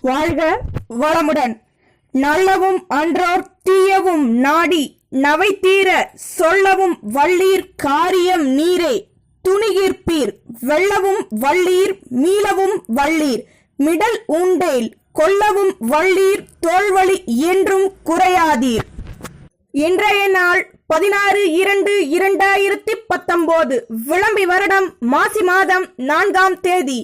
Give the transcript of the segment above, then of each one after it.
வாழ்க வளமுடன். நல்லவும் அன்றோர் தீயவும் நாடி நவை தீர சொல்லவும் வள்ளீர் காரியம் நீரே. துணிகிற்பீர் வெள்ளவும் வள்ளீர் மீளவும் வள்ளீர். மிடல் உண்டேல் கொல்லவும் வள்ளீர் தோல்வழி என்றும் குறையாதீர். இன்றைய நாள் பதினாறு இரண்டு இரண்டாயிரத்தி பத்தொன்பது விளம்பி வருடம் மாசி மாதம் நான்காம் தேதி.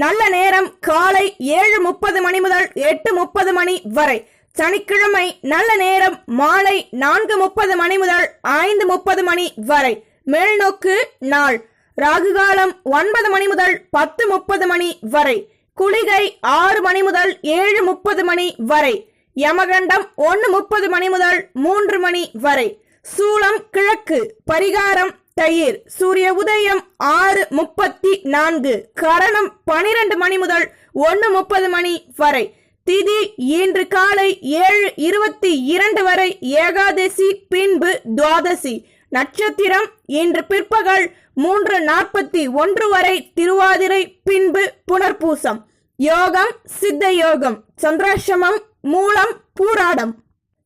நல்ல நேரம் காலை ஏழு முப்பது மணி முதல் எட்டு முப்பது மணி வரை. சனிக்கிழமை நல்ல நேரம் மாலை நான்கு முப்பது மணி முதல் ஐந்து முப்பது மணி வரை. மேல்நோக்கு நாள் ராகு காலம் ஒன்பது மணி முதல் பத்து முப்பது மணி வரை. குளிகை ஆறு மணி முதல் ஏழு முப்பது மணி வரை. யமகண்டம் ஒன்று முப்பது மணி முதல் மூன்று மணி வரை. சூளம் கிழக்கு. பரிகாரம் தயிர். சூரிய உதயம் ஆறு முப்பத்தி நான்கு. கரணம் பனிரெண்டு மணி முதல் ஒன்னு முப்பது மணி வரை. திதி இன்று காலை ஏழு இருபத்தி இரண்டு வரை ஏகாதசி பின்பு துவாதசி. நட்சத்திரம் இன்று பிற்பகல் மூன்று நாற்பத்தி ஒன்று வரை திருவாதிரை பின்பு புனர்பூசம். யோகம் சித்த யோகம். சந்திராசிரமம் மூலம் பூராடம்.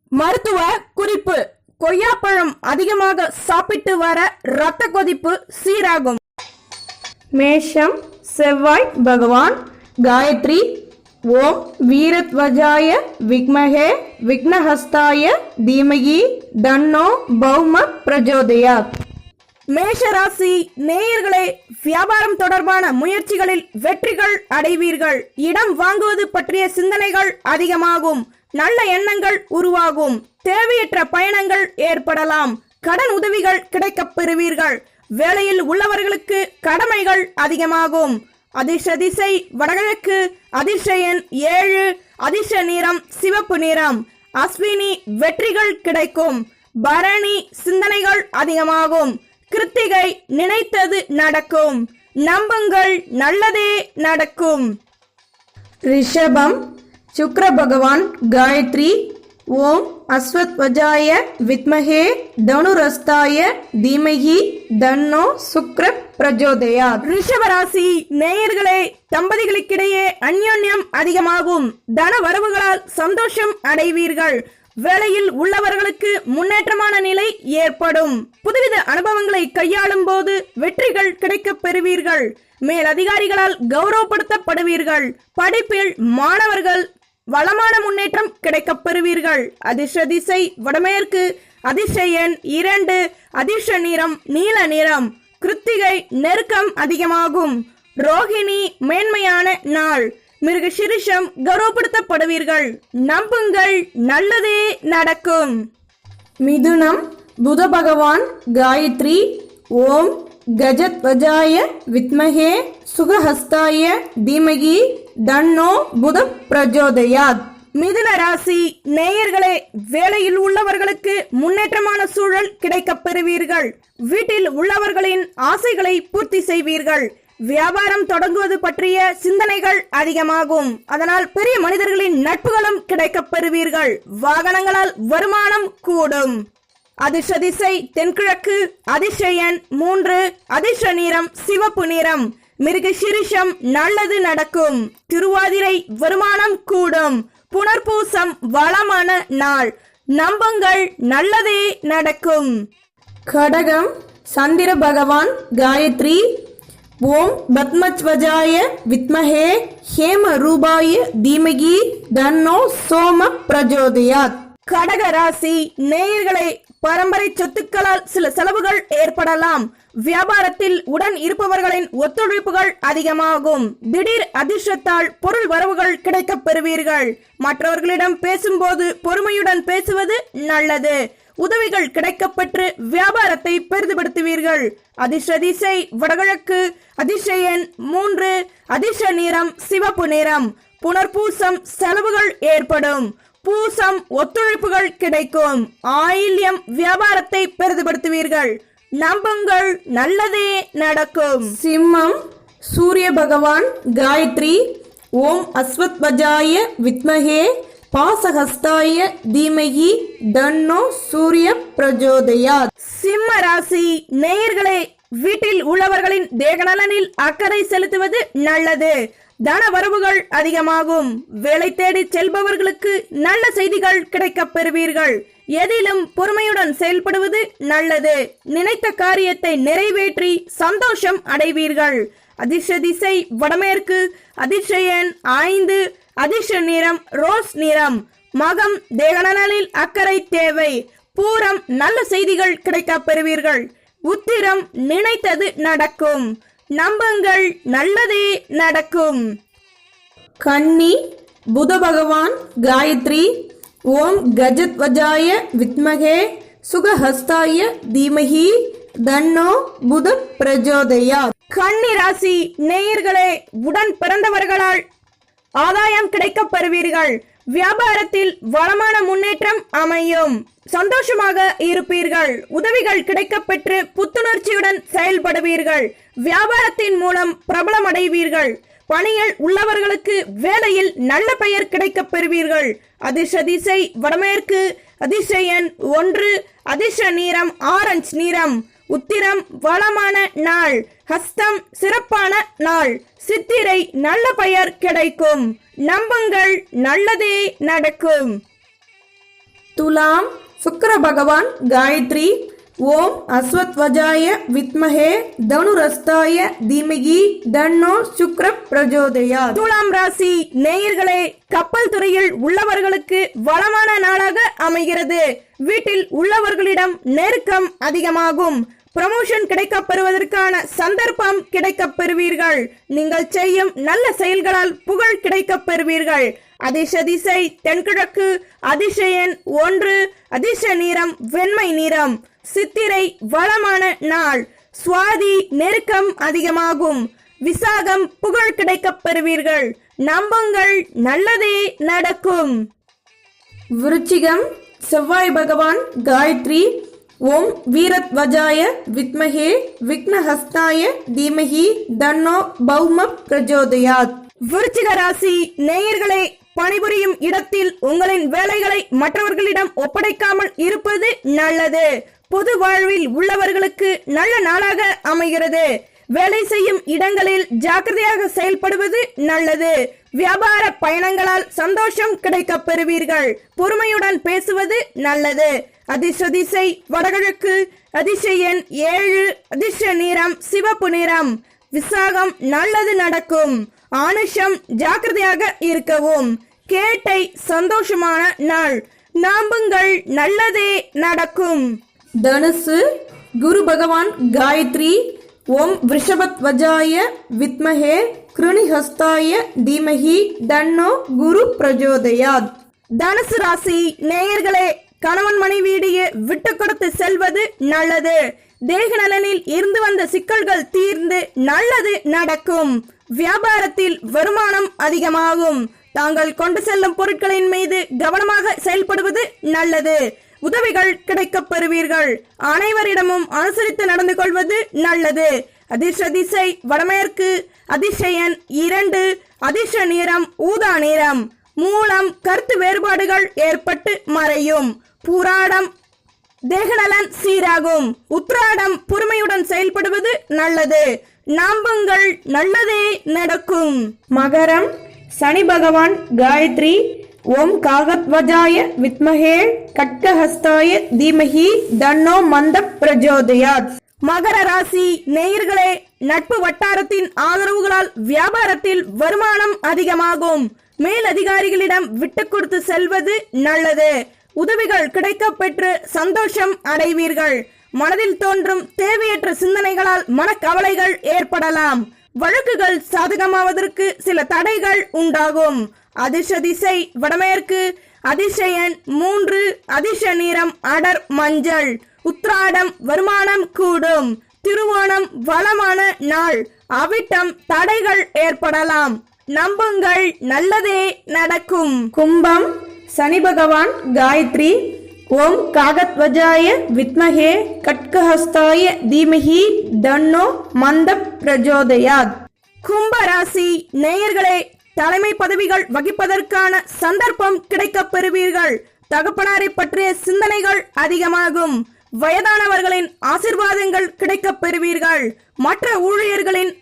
மருத்துவ குறிப்பு. கொய்யாப்பழம் அதிகமாக சாப்பிட்டு வர இரத்த கொதிப்பு சீராகும். மேஷம் செவ்வாய் பகவான் காயத்ரி ஓம் வீரத்வஜாய விக்மகே விக்னஹஸ்தாய தீமகி தன்னோ பௌம பிரஜோதயாத் மேஷராசி நேயர்களே வியாபாரம் தொடர்பான முயற்சிகளில் வெற்றிகள் அடைவீர்கள். இடம் வாங்குவது பற்றிய சிந்தனைகள் அதிகமாகும். நல்ல எண்ணங்கள் உருவாகும். தேவையற்ற பயணங்கள் ஏற்படலாம். கடன் உதவிகள் கிடைக்கப் பெறுவீர்கள். வேலையில் உள்ளவர்களுக்கு கடமைகள் அதிகமாகும். அதிர்ஷ திசை வடகிழக்கு அதிர்ஷ எண் ஏழு அதிர்ஷ நிறம் சிவப்பு நிறம். அஸ்வினி வெற்றிகள் கிடைக்கும். பரணி சிந்தனைகள் அதிகமாகும். கிருத்திகை நினைத்தது நடக்கும். நம்புங்கள் நல்லதே நடக்கும். ரிஷபம் சுக்ர பகவான் காயத்ரி ஓம் அஸ்வத்வஜாய வித்மகே தனுரஸ்தாய தீமகி தன்னோ சுக்ர பிரஜோதயா. ரிஷபராசி நேயர்களே தம்பதிகளுக்கிடையே அந்யோன்யம் அதிகமாகும். தன வரவுகளால் சந்தோஷம் அடைவீர்கள். வேலையில் உள்ளவர்களுக்கு முன்னேற்றமான நிலை ஏற்படும். புதுவித அனுபவங்களை கையாளும் போது வெற்றிகள் கிடைக்கப் பெறுவீர்கள். மேல் அதிகாரிகளால் கௌரவப்படுத்தப்படுவீர்கள். படிப்பில் மாணவர்கள் வளமான முன்னேற்றம் கிடைக்கப் பெறுவீர்கள். அதிர்ஷ திசை வடமேற்கு. அதிர்ஷ எண் இரண்டு. அதிர்ஷ நிறம் நீல நிறம். கிருத்திகை நெருக்கம் அதிகமாகும். ரோகிணி மேன்மையான நாள். மிருக சிரிஷம் கௌரவப்படுத்தப்படுவீர்கள். நம்புங்கள் நல்லதே நடக்கும். மிதுனம் புத பகவான் காயத்ரி. ஓம் கஜத்வஜாய வித்மகே சுகஹஸ்தாய தீமகி தன்னோ புத பிரஜோதயாத் மிதுன ராசி நேயர்களே வேலையில் உள்ளவர்களுக்கு முன்னேற்றமான சூழல் கிடைக்கப் பெறுவீர்கள். வீட்டில் உள்ளவர்களின் ஆசைகளை பூர்த்தி செய்வீர்கள். வியாபாரம் தொடங்குவது பற்றிய சிந்தனைகள் அதிகமாகும். அதனால் பெரிய மனிதர்களின் நட்புகளும் கிடைக்கப் பெறுவீர்கள். வாகனங்களால் வருமானம் கூடும். அதிர்ஷ திசை தென்கிழக்கு அதிர்ஷ எண் மூன்று அதிர்ஷ நிறம் சிவப்பு நிறம். மிருக சிரிஷம் நல்லது நடக்கும். திருவாதிரை வருமானம் கூடும். புனர்பூசம் வளமான நாள். நம்புங்கள் நல்லதே நடக்கும். கடகம் சந்திர பகவான் காயத்ரி. ஓம் பத்மத்வஜாய வித்மஹே ஹேம ரூபாய தீமகி தன்னோ சோம பிரஜோதயாத். கடக ராசி நேயர்களே பரம்பரை சொத்துக்களால் சில செலவுகள் ஏற்படலாம். வியாபாரத்தில் உடன் இருப்பவர்களின் ஒத்துழைப்புகள் அதிகமாகும். திடீர் அதிர்ஷ்டத்தால் பொருள் வரவுகள் கிடைக்கப் பெறுவீர்கள். மற்றவர்களிடம் பேசும்போது பொறுமையுடன் பேசுவது நல்லது. உதவிகள் கிடைக்கப்பெற்று வியாபாரத்தை பெரிதுபடுத்துவீர்கள். அதிர்ஷ்ட திசை வடகிழக்கு அதிர்ஷ்ட எண் மூன்று அதிர்ஷ்ட நிறம் சிவப்பு நிறம். புனர்பூசம் செலவுகள் ஏற்படும். பூசம் ஒத்துழைப்புகள் கிடைக்கும். ஆயில்யம் வியாபாரத்தை பெரிதுபடுத்துவீர்கள். நம்புங்கள் நல்லதே நடக்கும். சிம்மம் சூரிய பகவான் காயத்ரி ஓம் அஸ்வத்வஜாய வித்மகே பாசஹஸ்தாய தீமகி தன்னோ சூரிய பிரஜோதயாத். சிம்ம ராசி நேயர்களே வீட்டில் உள்ளவர்களின் தேகநலனில் அக்கறை செலுத்துவது நல்லது. தன வரவுகள் அதிகமாகும். வேலை தேடி செல்பவர்களுக்கு நல்ல செய்திகள் கிடைக்கப் பெறுவீர்கள். எதிலும் பொறுமையுடன் செயல்படுவது நல்லது. நினைத்த காரியத்தை நிறைவேற்றி சந்தோஷம் அடைவீர்கள். அதிர்ஷ்ட திசை வடமேற்கு. அதிர்ஷயன் எண் ஐந்து. அதிர்ஷ்ட நிறம் ரோஸ் நிறம். மகம் தேகநலனில் அக்கறை தேவை. பூரம் நல்ல செய்திகள் கிடைக்கப் பெறுவீர்கள். உத்திரம் நினைத்தது நடக்கும். நம்புங்கள் நல்லதே நடக்கும். கன்னி புத பகவான் காயத்ரி ஓம் கஜத்வஜாய வித்மகே சுகஹஸ்தாய தீமகி தன்னோ புத பிரஜோதயா கன்னி ராசி நேயர்களே உடன் பிறந்தவர்களால் ஆதாயம் கிடைக்கப் பெறுவீர்கள். வியாபாரத்தில் வளமான முன்னேற்றம் அமையும். சந்தோஷமாக இருப்பீர்கள். உதவிகள் கிடைக்கப்பெற்று புத்துணர்ச்சியுடன் செயல்படுவீர்கள். வியாபாரத்தின் மூலம் பிரபலம் அடைவீர்கள் பணியில் உள்ளவர்களுக்கு வேலையில் நல்ல பெயர் கிடைக்கப் பெறுவீர்கள். அதிர்ஷ திசை வடமேற்கு அதிர்ஷ எண் ஒன்று அதிர்ஷ நீரம் ஆரஞ்சு நிறம். உத்திரம் வளமான நாள் ஹஸ்தம் சிறப்பான நாள் சித்திரை நல்ல பெயர் கிடைக்கும் நம்புங்கள் நல்லதே நடக்கும். துலாம் சுக்கிர பகவான் காயத்ரி ஓம் அஸ்வத்வஜாய வித்மகே தனுரஸ்தாய தீமகி தன்னோ சுக்ர பிரஜோதயா துலாம் ராசி நேயர்களே கப்பல் துறையில் உள்ளவர்களுக்கு வளமான நாளாக அமைகிறது. வீட்டில் உள்ளவர்களிடம் நெருக்கம் அதிகமாகும். ப்ரமோஷன் கிடைக்கப் பெறுவதற்கான சந்தர்ப்பம் கிடைக்கப் பெறுவீர்கள் நீங்கள் செய்யும் நல்ல செயல்களால் புகழ் கிடைக்கப்பெறுவீர்கள். பெறுவீர்கள் திசை தென்கிழக்கு அதிசயன் ஒன்று அதிர்ஷ நிறம் வெண்மை நிறம். சித்திரை வளமான நாள். சுவாதி நெருக்கம் அதிகமாகும். விசாகம் புகழ் கிடைக்கப்பெறுவீர்கள். நம்புங்கள் நல்லதே நடக்கும். விருச்சிகம் செவ்வாய் பகவான் காயத்ரி ஓம் வீரத்வஜாய வித்மகே விக்னஹஸ்தாய தீமகி தன்னோ பௌம பிரஜோதயாத். விருச்சிக ராசி நேயர்களே பணிபுரியும் இடத்தில் உங்களின் வேலைகளை மற்றவர்களிடம் ஒப்படைக்காமல் இருப்பது நல்லது. பொது வாழ்வில் உள்ளவர்களுக்கு நல்ல நாளாக அமைகிறது. வேலை செய்யும் இடங்களில் ஜாக்கிரதையாக செயல்படுவது நல்லது. வியாபார பயணங்களால் சந்தோஷம் கிடைக்கப் பெறுவீர்கள். பொறுமையுடன் பேசுவது நல்லது. அதிர்ஷ்ட திசை வடகிழக்கு எண் ஏழு அதிர்ஷ்ட நிறம் சிவப்பு நிறம். விசாகம் நல்லது நடக்கும். ஆனுஷம் ஜாக்கிரதையாக இருக்கவும். கேட்டை சந்தோஷமான நாள். நம்புங்கள் நல்லதே நடக்கும். தனுசு குரு பகவான் காயத்ரி ஓம் விஷபத்வஜாய வித்மகே கிருணிஹஸ்தாய தீமகி தன்னோ குரு பிரஜோதயாத். தனுசு ராசி நேயர்களே கணவன் மனைவியிடையே விட்டு கொடுத்து செல்வது நல்லது. தேக நலனில் இருந்து வந்த சிக்கல்கள் தீர்ந்து நல்லது நடக்கும். வியாபாரத்தில் வருமானம் அதிகமாகும். தாங்கள் கொண்டு செல்லும் பொருட்களின் மீது கவனமாக செயல்படுவது நல்லது. உதவிகள் கிடைக்கப் பெறுவீர்கள். அனைவரிடமும் அனுசரித்து நடந்து கொள்வது நல்லது. அதிர்ஷ்ட திசை வடமேற்கு. அதிர்ஷயன் இரண்டு. அதிர்ஷ்ட நிறம் ஊதா நிறம். மூலம் கருத்து வேறுபாடுகள் ஏற்பட்டு மறையும். பூராடம் தேகநலன் சீராகும். உத்ராடம் பொறுமையுடன் செயல்படுவது நல்லது. நம்புங்கள் நல்லதே நடக்கும். மகரம் சனி பகவான் காயத்ரி ஓம் காகத்வஜாய வித்மகே கட்கஹஸ்தாய தீமகி தன்னோ மந்த பிரஜோதயாத். மகர ராசி நேயர்களே நட்பு வட்டாரத்தின் ஆதரவுகளால் வியாபாரத்தில் வருமானம் அதிகமாகும். மேலதிகாரிகளிடம் விட்டு கொடுத்து செல்வது நல்லது. உதவிகள் கிடைக்க பெற்று சந்தோஷம் அடைவீர்கள். மனதில் தோன்றும் தேவையற்ற சிந்தனைகளால் மனக்கவலைகள் ஏற்படலாம். வழக்குகள் சாதகமாவதற்கு சில தடைகள் உண்டாகும். அதிர்ஷ திசை வடமேற்கு அதிசயன் மூன்று அதிர்ஷ நிறம் அடர் மஞ்சள். உத்ராடம் வருமானம் கூடும். திருவோணம் வளமான நாள். அவிட்டம் தடைகள் ஏற்படலாம். நம்புங்கள் நல்லதே நடக்கும். கும்பம் சனி பகவான் காயத்ரி ஓம் காகத்வஜாய வித்மகே கட்கஹஸ்தாய தீமகி தன்னோ மந்த பிரஜோதயாத். கும்பராசி நேயர்களே தலைமை பதவிகள் வகிப்பதற்கான சந்தர்ப்பம் கிடைக்கப் பெறுவீர்கள். தகப்பனாரை பற்றிய சிந்தனைகள் அதிகமாகும். வயதானவர்களின் ஆசிர்வாதங்கள் கிடைக்கப் பெறுவீர்கள். மற்ற ஊழியர்களின்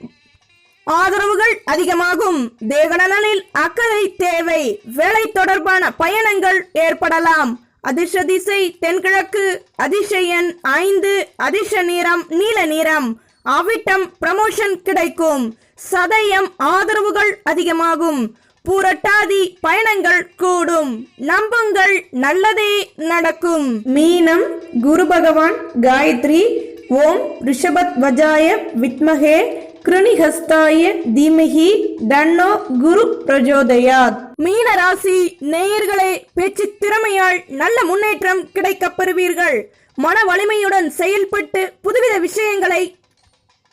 ஆதரவுகள் அதிகமாகும். தேவநலனில் அக்கறை தேவை வேலை தொடர்பான பயணங்கள் ஏற்படலாம். அதிர்ஷ திசை தென்கிழக்கு அதிர்ஷயன் ஐந்து அதிர்ஷ நிறம் நீல நிறம். அவிட்டம் ப்ரமோஷன் கிடைக்கும். சதயம் ஆதரவுகள் அதிகமாகும். பூரட்டாதி பயணங்கள் கூடும். நம்புங்கள் நல்லதே நடக்கும். மீனம் குரு பகவான் காயத்ரி ஓம் ரிஷபத் வஜாய வித்மகே. கிருணிஹஸ்தாய தீமகி தன்னோ குரு பிரஜோதயாத். மீன ராசி நேயர்களே பேச்சு திறமையால் நல்ல முன்னேற்றம் கிடைக்கப் பெறுவீர்கள். மன வலிமையுடன் செயல்பட்டு புதுவித விஷயங்களை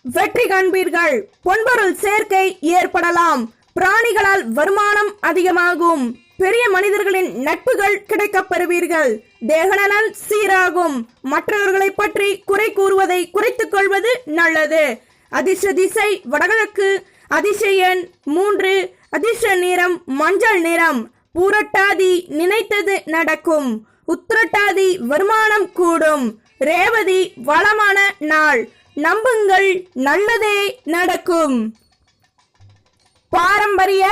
வெற்றி காண்பீர்கள். பொன்பொருள் சேர்க்கை ஏற்படலாம். பிராணிகளால் வருமானம் அதிகமாகும். பெரிய மனிதர்களின் நட்புகள் கிடைக்கப் பெறுவீர்கள். தேகநலன் சீராகும். மற்றவர்களை பற்றி குறை கூறுவதை குறைத்துக் கொள்வது நல்லது. அதிர்ஷ்ட திசை வடகிழக்கு அதிசயன் மூன்று அதிர்ஷ்ட நிறம் மஞ்சள் நிறம். பூரட்டாதி நினைத்தது நடக்கும். உத்திரட்டாதி வருமானம் கூடும். ரேவதி வளமான நாள். நம்புங்கள் நல்லதே நடக்கும். பாரம்பரிய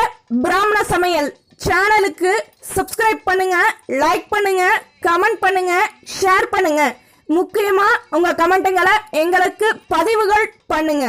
பிராமண சமையல். சேனலுக்கு சப்ஸ்கிரைப் பண்ணுங்க லைக் பண்ணுங்க கமெண்ட் பண்ணுங்க ஷேர் பண்ணுங்க. முக்கியமா உங்க கமெண்ட்டுங்களை எங்களுக்கு பதிவுகள் பண்ணுங்க.